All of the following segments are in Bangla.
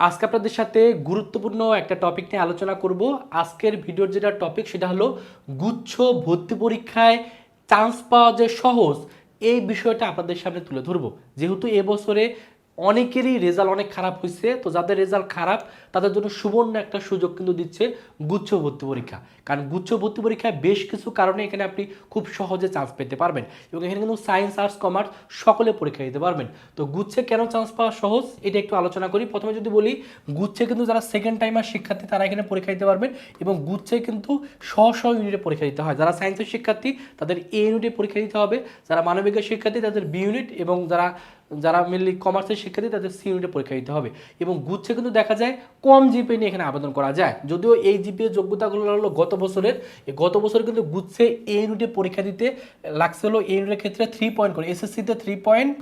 আজকে আপনাদের সাথে গুরুত্বপূর্ণ একটা টপিক নিয়ে আলোচনা করব। আজকের ভিডিওর যেটা টপিক সেটা হলো গুচ্ছ ভর্তি পরীক্ষায় চান্স পাওয়া যে সহজ। এই বিষয়টা আপনাদের সামনে তুলে ধরবো। যেহেতু এবছরে অনেকেরই রেজাল্ট অনেক খারাপ হয়েছে, তো যাদের রেজাল্ট খারাপ তাদের জন্য সুবর্ণ একটা সুযোগ কিন্তু দিচ্ছে গুচ্ছ ভর্তি পরীক্ষা। কারণ গুচ্ছ ভর্তি পরীক্ষায় বেশ কিছু কারণে এখানে আপনি খুব সহজে চান্স পেতে পারবেন এবং এখানে কিন্তু সায়েন্স আর্টস কমার্স সকলে পরীক্ষা দিতে পারবেন। তো গুচ্ছে কেন চান্স পাওয়া সহজ? এটা একটু আলোচনা করি। প্রথমে যদি বলি, গুচ্ছে কিন্তু যারা সেকেন্ড টাইমার শিক্ষার্থী, তারা এখানে পরীক্ষা দিতে পারবেন এবং গুচ্ছে কিন্তু স্ব স্ব ইউনিটে পরীক্ষা দিতে হয়। যারা সায়েন্সের শিক্ষার্থী, তাদের এ ইউনিটে পরীক্ষা দিতে হবে। যারা মানবিকের শিক্ষার্থী, তাদের বি ইউনিট এবং যারা যারা মেনলি কমার্সের শিক্ষার্থী, তাদের সি ইউনিটে পরীক্ষা দিতে হবে। এবং গুচ্ছে কিন্তু দেখা যায় কম জিপে নিয়ে এখানে আবেদন করা যায়। যদিও এই জিপিএ যোগ্যতাগুলো হলো গত বছরের গত বছর কিন্তু গুচ্ছে এ ইউনিটে পরীক্ষা দিতে লাগছে হলো এ ইউনিটের ক্ষেত্রে থ্রি পয়েন্ট করে এসএসসিতে থ্রি পয়েন্ট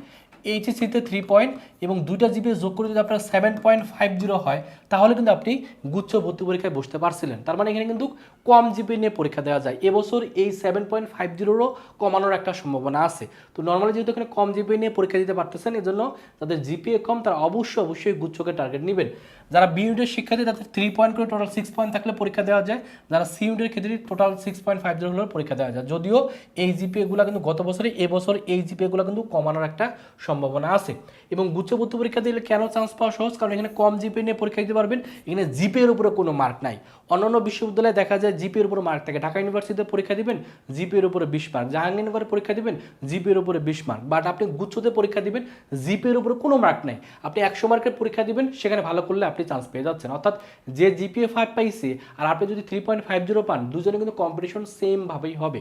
এইচএসসিতে থ্রি পয়েন্ট এবং দুইটা জিপিএ যোগ করে যদি আপনার সেভেন পয়েন্ট ফাইভ জিরো হয়, তাহলে কিন্তু আপনি গুচ্ছ ভর্তি পরীক্ষায় বসতে পারছিলেন। তার মানে এখানে কিন্তু কম জিপি নিয়ে পরীক্ষা দেওয়া যায়। এবছর এই সেভেন পয়েন্ট ফাইভ জিরোরও কমানোর একটা সম্ভাবনা আছে। তো নর্মালি যেহেতু এখানে কম জিপি নিয়ে পরীক্ষা দিতে পারতেছেন, এজন্য যাদের জিপিএ কম, তারা অবশ্যই অবশ্যই গুচ্ছকে টার্গেট নেবেন। যারা বি ইউনিটের শিক্ষার্থী, তাদের থ্রি পয়েন্ট করে টোটাল সিক্স পয়েন্ট থাকলে পরীক্ষা দেওয়া যায়। যারা সি ইউনিটের ক্ষেত্রে total six point five zero হলেও পরীক্ষা দেওয়া যায়। যদিও এই জিপিএগুলো কিন্তু গত বছরে এবছর এই জিপিএগুলো কিন্তু কমানোর একটা সম্ভাবনা আছে। এবং গুচ্ছভর্তি পরীক্ষা দিলে কেন চান্স পাওয়া সহজ? কারণ এখানে কম জিপি নিয়ে পরীক্ষা দিতে পারবেন, এখানে জিপিএর উপরে কোনো মার্ক নাই। অন্যান্য বিশ্ববিদ্যালয়ে দেখা যায় জিপিএর উপরে মার্ক থাকে। ঢাকা ইউনিভার্সিটিতে পরীক্ষা দিবেন জিপিএর উপরে বিশ মার্ক জাহাঙ্গীরনগরে পরীক্ষা দিবেন জিপিএর উপরে বিশ মার্ক বাট আপনি গুচ্ছতে পরীক্ষা দিবেন জিপিএর উপরে কোনো মার্ক নাই। আপনি একশো মার্কের পরীক্ষা দিবেন, সেখানে ভালো করলে আপনি চান্স পেয়ে যাচ্ছেন। অর্থাৎ যে জিপিএ ফাইভ পাইছে, আর আপনি যদি থ্রি পয়েন্ট ফাইভ জিরো পান, দুজনে কিন্তু কম্পিটিশন সেমভাবেই হবে।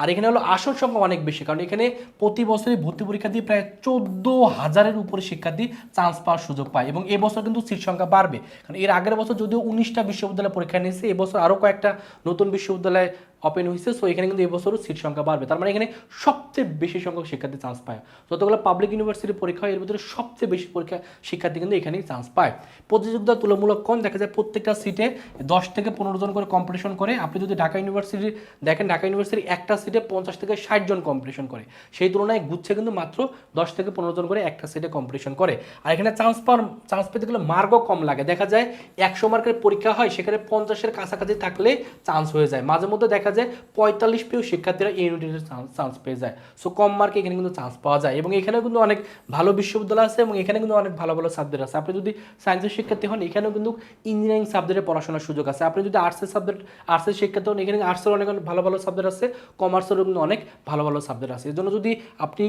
আর এখানে হলো আসন সংখ্যা অনেক বেশি, কারণ এখানে প্রতি বছরই ভর্তি পরীক্ষা দিয়ে প্রায় চোদ্দ হাজারের উপরে শিক্ষার্থী চান্স পাওয়ার সুযোগ পায় এবং এবছর কিন্তু সিট সংখ্যা বাড়বে। কারণ এর আগের বছর যদিও উনিশটা বিশ্ববিদ্যালয় পরীক্ষা নিয়েছে এবছর আরও কয়েকটা নতুন বিশ্ববিদ্যালয় ওপেন হয়েছে সো এখানে কিন্তু এবছরও সিট সংখ্যা বাড়বে। তার মানে এখানে সবচেয়ে বেশি সংখ্যক শিক্ষার্থী চান্স পায়। যতগুলো পাবলিক ইউনিভার্সিটির পরীক্ষা হয়, এর ভিতরে সবচেয়ে বেশি পরীক্ষা শিক্ষার্থী কিন্তু এখানেই চান্স পায়। প্রতিযোগিতা তুলনামূলক কম, দেখা যায় প্রত্যেকটা সিটে দশ থেকে পনেরো জন করে কম্পিটিশন করে। আপনি যদি ঢাকা ইউনিভার্সিটি দেখেন, ঢাকা ইউনিভার্সিটির একটা সিটে পঞ্চাশ থেকে ষাট জন কম্পিটিশন করে। সেই তুলনায় গুচ্ছে কিন্তু মাত্র দশ থেকে পনেরো জন করে একটা সিটে কম্পিটিশন করে। আর এখানে চান্স পাওয়ার চান্স পেতে গেলে মার্কও কম লাগে। দেখা যায় একশো মার্কের পরীক্ষা হয়, সেখানে পঞ্চাশের কাছাকাছি থাকলে চান্স হয়ে যায়। মাঝে মধ্যে দেখা যায় পঁয়তাল্লিশ পেয়েও শিক্ষার্থীরা এই ইউনিটের চান্স পেয়ে যায়। সো কম মার্কে এখানে কিন্তু চান্স পাওয়া যায় এবং এখানেও কিন্তু অনেক ভালো বিশ্ববিদ্যালয় আছে এবং এখানে কিন্তু অনেক ভালো ভালো সাবজেক্ট আছে। আপনি যদি সায়েন্সের শিক্ষার্থী হন, এখানেও কিন্তু ইঞ্জিনিয়ারিং সাবজেক্টে পড়াশোনার সুযোগ আছে। আপনি যদি আর্টসের সাবজেক্ট আর্টসের শিক্ষার্থী হন, এখানে আর্টসের অনেক অনেক ভালো ভালো সাবজেক্ট আছে কমার্সেরও কিন্তু অনেক ভালো ভালো সাবজেক্ট আছে। এর জন্য যদি আপনি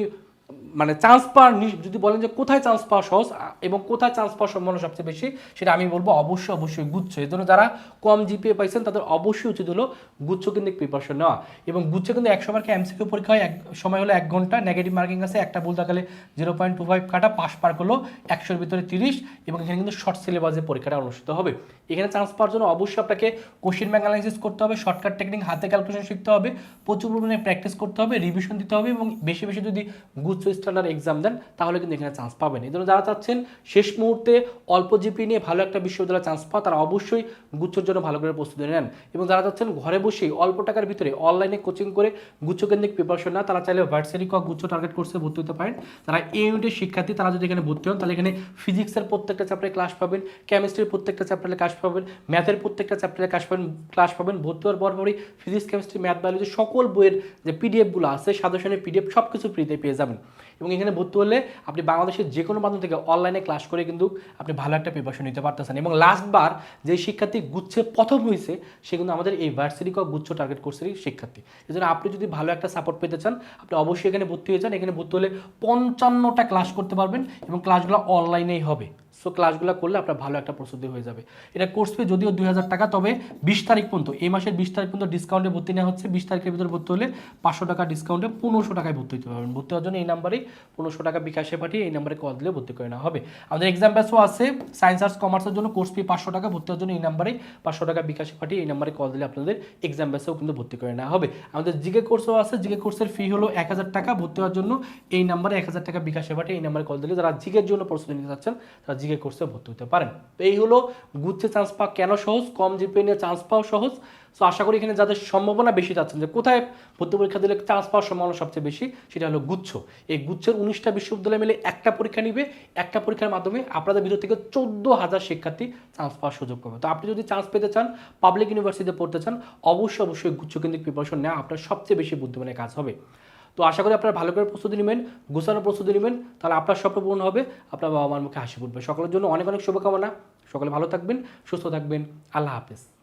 মানে চান্স পাওয়ার যদি বলেন যে কোথায় চান্স পাওয়া সহজ এবং কোথায় চান্স পাওয়ার সম্ভাবনা সবচেয়ে বেশি, সেটা আমি বলব অবশ্যই অবশ্যই গুচ্ছ। এর জন্য যারা কম জিপিএ পাইছেন, তাদের অবশ্যই উচিত হলো গুচ্ছ কিন্তু প্রিপারেশন নেওয়া। এবং গুচ্ছ কিন্তু একশো মার্কে এমসিকিউ পরীক্ষা হয়, এক সময় হলো এক ঘণ্টা নেগেটিভ মার্কিং আছে, একটা বলতে গেলে জিরো পয়েন্ট টু ফাইভ কাটা পাস পার হলো একশোর ভিতরে তিরিশ, এবং এখানে কিন্তু শর্ট সিলেবাসে পরীক্ষাটা অনুষ্ঠিত হবে। এখানে চান্স পাওয়ার জন্য অবশ্যই আপনাকে কোশ্চেন ব্যাংক অ্যানালাইসিস করতে হবে শর্টকাট টেকনিক হাতে ক্যালকুলেশন শিখতে হবে, প্রচুর পরিমাণে প্র্যাকটিস করতে হবে রিভিশন দিতে হবে, এবং বেশি বেশি যদি গুচ্ছ স্ট্যান্ডার্ড এক্সাম দেন, তাহলে কিন্তু এখানে চান্স পাবেন। এই জন্য যারা চাচ্ছেন, শেষ মুহূর্তে অল্প জিপি নিয়ে ভালো একটা বিশ্ববিদ্যালয়ে চান্স পাওয়া, তারা অবশ্যই গুচ্ছর জন্য ভালো করে প্রস্তুতি নেন। এবং যারা চাচ্ছেন ঘরে বসেই অল্প টাকার ভিতরে অনলাইনে কোচিং করে গুচ্ছ কেন্দ্রিক প্রিপারেশন না তারা চাইলে ভার্সিটি ক গুচ্ছ টার্গেট কোর্সে ভর্তি হতে পারেন। তারা এই ইউনিটের শিক্ষার্থী, তারা যদি এখানে ভর্তি হন, তাহলে এখানে ফিজিক্সের প্রত্যেকটা চ্যাপ্টারে ক্লাস পাবেন কেমিস্ট্রির প্রত্যেকটা চ্যাপ্টারে ক্লাস পাবেন ম্যাথের প্রত্যেকটা চ্যাপ্টারে ক্লাস পাবেন ক্লাস পাবেন। ভর্তি হওয়ার পরপরই ফিজিক্স কেমিস্ট্রি ম্যাথ বায়োলজি সকল বইয়ের যে পিডিএফগুলো আছে সাজেশনের পিডিএফ সব কিছু ফ্রিতে পেয়ে যাবেন। এবং এখানে ভর্তি হলে আপনি বাংলাদেশের যে কোনো মাধ্যম থেকে অনলাইনে ক্লাস করে কিন্তু আপনি ভালো একটা প্রিপারেশন নিতে পারতেছেন। এবং লাস্টবার যে শিক্ষার্থী গুচ্ছে প্রথম হয়েছে, সে কিন্তু আমাদের এই ভার্সিটি ক গুচ্ছ টার্গেট কোর্সেরই শিক্ষার্থী। এই জন্য আপনি যদি ভালো একটা সাপোর্ট পেতে চান, আপনি অবশ্যই এখানে ভর্তি হয়ে যান। এখানে ভর্তি হলে পঞ্চান্নটা ক্লাস করতে পারবেন এবং ক্লাসগুলো অনলাইনেই হবে। সো ক্লাসগুলো করলে আপনার ভালো একটা প্রস্তুতি হয়ে যাবে। এটা কোর্স ফি যদিও দুই হাজার টাকা, তবে বিশ তারিখ পর্যন্ত, এই মাসের বিশ তারিখ পর্যন্ত ডিসকাউন্টে ভর্তি নেওয়া হচ্ছে। বিশ তারিখের ভিতরে ভর্তি হলে পাঁচশো টাকা ডিসকাউন্টে পনেরোশো টাকায় ভর্তি হতে পারবেন। ভর্তি হওয়ার জন্য এই নাম্বারেই পনেরোশো টাকা বিকাশে পাঠিয়ে এই নাম্বারে কল দিলে ভর্তি করে হবে। আমাদের এক্সাম ব্যাসও আছে সায়েন্স আর্টস কমার্সের জন্য কোর্স ফি পাঁচশো টাকা, ভর্তি হওয়ার জন্য এই নাম্বারে পাঁচশো টাকা বিকাশে পাঠিয়ে এই নাম্বারে কল দিলে আপনাদের এক্সাম ব্যাসেও কিন্তু ভর্তি করে নেওয়া হবে। আমাদের জিকে কোর্সও আছে জিকে কোর্সের ফি হলো এক হাজার টাকা। ভর্তি হওয়ার জন্য এই নাম্বারে এক হাজার টাকা বিকাশে পাঠিয়ে এই নাম্বারে কল দিলে যারা জিকের জন্য প্রস্তুতি নিতে চাচ্ছেন, তারা জিকে কোর্সে ভর্তি হতে পারেন। তো এই হলো গুচ্ছে চান্স পাওয়া কেন সহজ? কম জিপে নিয়ে চান্স পাওয়া সহজ। তো আশা করি এখানে যাদের সম্ভাবনা বেশি চাচ্ছেন যে কোথায় ভর্তি পরীক্ষা দিলে চান্স পাওয়ার সম্ভাবনা সবচেয়ে বেশি, সেটা হলো গুচ্ছ। এই গুচ্ছের উনিশটা বিশ্ববিদ্যালয় মিলে একটা পরীক্ষা নিবে। একটা পরীক্ষার মাধ্যমে আপনাদের ভিতর থেকে চোদ্দ হাজার শিক্ষার্থী চান্স পাওয়ার সুযোগ পাবে। তো আপনি যদি চান্স পেতে চান পাবলিক ইউনিভার্সিটিতে পড়তে চান, অবশ্যই অবশ্যই গুচ্ছ কেন্দ্রিক প্রিপারেশন নেওয়া আপনার সবচেয়ে বেশি বুদ্ধিমানের কাজ হবে। তো আশা করি আপনারা ভালো করে প্রস্তুতি নেবেন, গোছানো প্রস্তুতি নেবেন, তাহলে আপনার স্বপ্ন পূরণ হবে, আপনার বাবা মার মুখে হাসি ফুটবে। সকলের জন্য অনেক অনেক শুভকামনা। সকলে ভালো থাকবেন, সুস্থ থাকবেন। আল্লাহ হাফেজ।